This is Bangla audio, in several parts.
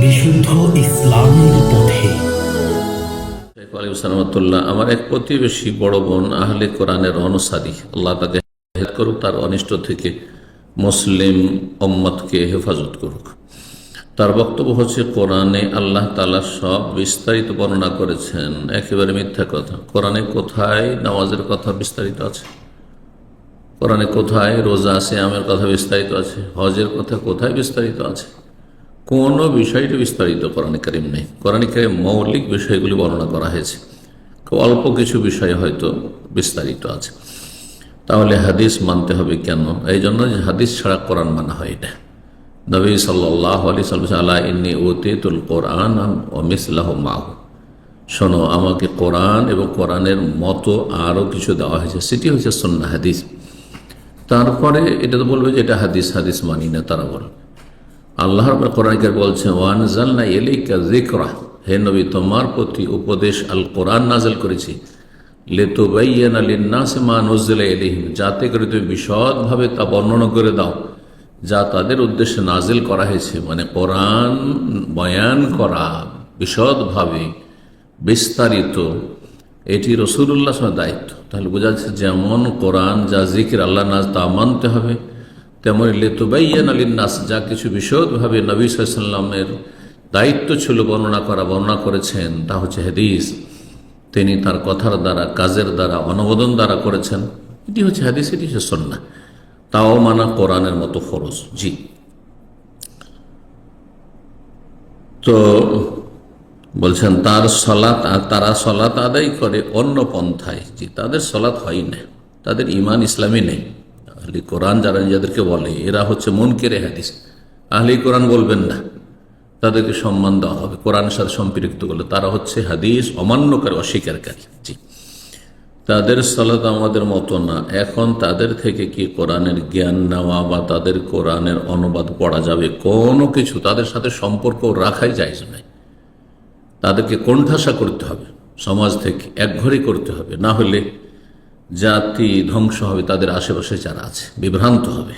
বিশুদ্ধ ইসলামের পথে। আমার এক প্রতিবেশী বড় বোন আহলে কোরআনের অনুসারী আল্লাহ তাকে করুক, তার অনিষ্ট থেকে মুসলিম ওম্মতকে হেফাজত করুক। তার বক্তব্য হচ্ছে, কোরআনে আল্লাহ তালা সব বিস্তারিত বর্ণনা করেছেন। একেবারে মিথ্যা কথা। কোরআনে কোথায় নামাজের কথা বিস্তারিত আছে? কোরআনে কোথায় রোজা আমের কথা বিস্তারিত আছে, হজের কথা কোথায় বিস্তারিত আছে? কোনো বিষয়টি বিস্তারিত কোরআন করিম নেই। কোরআন করিম মৌলিক বিষয়গুলি বর্ণনা করা হয়েছে। খুব অল্প কিছু বিষয় হয়তো বিস্তারিত আছে। তাহলে হাদিস মানতে হবে কেন? এই জন্য যে হাদিস ছাড়া কোরআন মানা হয় না নবী সাল্লাহ আলি সাল্লাম আল্লাহ ইন্নি ওতেতুল কোরআন ও মিসলাহ মাহু। শোনো, আমাকে কোরআন এবং কোরআনের মতো আরও কিছু দেওয়া হয়েছে। সেটি হচ্ছে সন্না হাদিস। তারপরে এটা তো বলবে যে এটা হাদিস হাদিস মানি না, তারা বলবে। আল্লাহর কোরআনকে বলছে ওয়ান জালনা এলিকা জিকরা হে নবী, তোমার প্রতি উপদেশ আল কোরআন নাজেল করেছি। লেতুবাইয়ান আলিন্নাসে মা নজলা এলিহিম যাতে করে তুমি বিশদভাবে তা বর্ণনা করে দাও, যা তাদের উদ্দেশ্যে নাজিল করা হয়েছে। মানে কোরআন বয়ান করা, বিশদভাবে বিস্তারিত এটি রসুল্লাহ দায়িত্ব। তাহলে বোঝা যাচ্ছে যেমন কোরআন, যা জিকির আল্লাহ নাজ, তা মানতে হবে। তেমন লেতুবাইয়ান আলীন নাস যা কিছু বিশদভাবে নবী সাল্লামের দায়িত্ব ছিল বর্ণনা করা, বর্ণনা করেছেন, তা হচ্ছে হাদিস। তিনি তার কথার দ্বারা, কাজের দ্বারা, অনুমোদন দ্বারা করেছেন। এটি হচ্ছে হাদিস, এটি হচ্ছে সন্না তাও মানা কোরআনের মতো ফরজ। জি। তো বলছেন, তার সলাৎ তারা সলাৎ আদায় করে অন্য পন্থায়। যে তাদের সলাৎ হয় না। তাদের ইমান ইসলামী নেই। আহলি কোরআন যারা নিজেদেরকে বলে, এরা হচ্ছে মন কেড়ে হাদিস। আহলি কোরআন বলবেন না। তাদেরকে সম্মান দেওয়া হবে। কোরআনের সাথে সম্পৃক্ত করলে তারা হচ্ছে হাদিস অমান্যকারী, অস্বীকারী। জি। তাদের সলাত আমাদের মতো না। এখন তাদের থেকে কি কোরআনের জ্ঞান নেওয়া বা তাদের কোরআনের অনুবাদ পড়া যাবে? কোনো কিছু তাদের সাথে সম্পর্ক রাখাই যায় নাই তাদেরকে কোণঠাসা করতে হবে, সমাজ থেকে একঘরে করতে হবে। না হলে জাতি ধ্বংস হবে, তাদের আশেপাশে যারা আছে, বিভ্রান্ত হবে।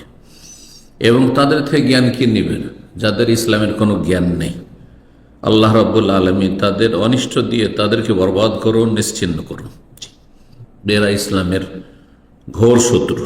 এবং তাদের থেকে জ্ঞান কি নেবেন যাদের ইসলামের কোনো জ্ঞান নেই। আল্লাহ রব্বুল আলমী তাদের অনিষ্ট দিয়ে তাদেরকে বরবাদ করুন, নিশ্চিন্ন করুন। বেরা ইসলামের ঘোর শত্রু।